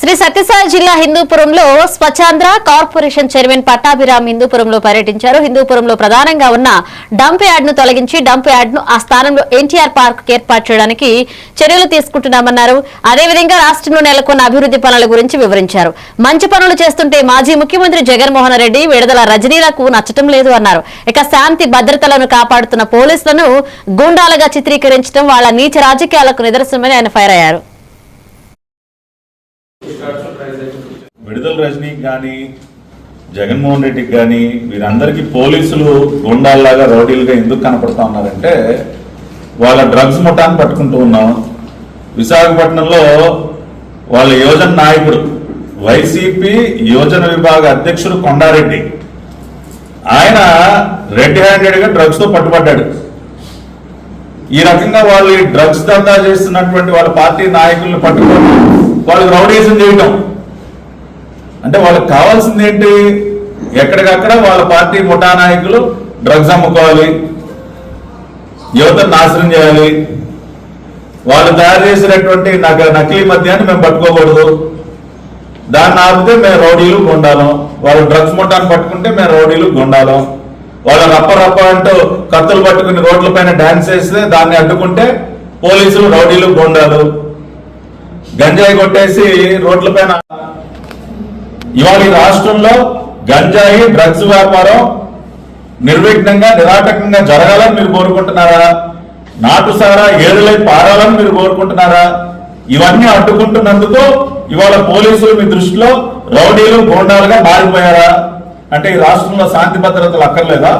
శ్రీ సత్యసాయి జిల్లా హిందూపురంలో Swachhandhra corporation chairman Pattabhiram హిందూపురంలో పర్యటించారు. హిందూపురంలో ప్రధానంగా ఉన్న డంప్ యార్డ్ను తొలగించి డంప్ యార్డ్ను ఆ స్థానంలో ఎన్టీఆర్ పార్క్ ఏర్పాటు చేయడానికి చర్యలు తీసుకుంటున్నామన్నారు. అదేవిధంగా రాష్ట్రంలో నెలకొన్న అభివృద్ధి పనుల గురించి వివరించారు. మంచి పనులు చేస్తుంటే మాజీ ముఖ్యమంత్రి జగన్మోహన్ రెడ్డి విడుదల రజనీలకు నచ్చటం లేదు అన్నారు. ఇక శాంతి భద్రతలను కాపాడుతున్న పోలీసులను గూండాలుగా చిత్రీకరించడం వాళ్ళ నీచ రాజకీయాలకు నిదర్శనమని ఆయన ఫైర్ అయ్యారు. విడుదల రజనీకి కానీ జగన్మోహన్ రెడ్డికి కానీ వీరందరికీ పోలీసులు గుండాల్లాగా రౌడీలుగా ఎందుకు కనపడుతూ ఉన్నారంటే వాళ్ళ డ్రగ్స్ ముఠాన్ని పట్టుకుంటూ ఉన్నాం. విశాఖపట్నంలో వాళ్ళ యోజన నాయకుడు వైసీపీ యోజన విభాగ అధ్యక్షుడు కొండారెడ్డి. ఆయన రెడ్ హ్యాండెడ్గా డ్రగ్స్తో డ్రగ్స్తో పట్టుబడ్డాడు. ఈ రకంగా వాళ్ళు డ్రగ్స్ దందా చేస్తున్నటువంటి వాళ్ళ పార్టీ నాయకులను పట్టుకొని వాళ్ళకి రౌడీజం చేయటం. అంటే వాళ్ళకి కావాల్సింది ఏంటి ఎక్కడికక్కడ వాళ్ళ పార్టీ ముఠా నాయకులు డ్రగ్స్ అమ్ముకోవాలి యువతను నాశనం చేయాలి వాళ్ళు తయారు చేసినటువంటి నాకు నకిలీ మద్యాన్ని మేము పట్టుకోకూడదు. దాన్ని ఆపితే మేము రౌడీలు గుండాలం. వాళ్ళు డ్రగ్స్ ముఠాన్ని పట్టుకుంటే మేము రౌడీలు గుండాలం. వాళ్ళ రప్ప రప్ప అంటూ కత్తులు పట్టుకుని రోడ్ల పైన డాన్స్ చేస్తే దాన్ని అడ్డుకుంటే పోలీసులు రౌడీలు గుండాలు. గంజాయి కొట్టేసి రోడ్ల పైన ఇవాళ ఈ రాష్ట్రంలో గంజాయి డ్రగ్స్ వ్యాపారం నిర్విఘ్నంగా నిరాటకంగా జరగాలని మీరు కోరుకుంటున్నారా? నాటు సారా ఏడులై పారాలని మీరు కోరుకుంటున్నారా? ఇవన్నీ అడ్డుకుంటున్నందుకు ఇవాళ పోలీసులు మీ దృష్టిలో రౌడీలు గోండాలుగా మారిపోయారా? అంటే ఈ రాష్ట్రంలో శాంతి భద్రతలు అక్కర్లేదా?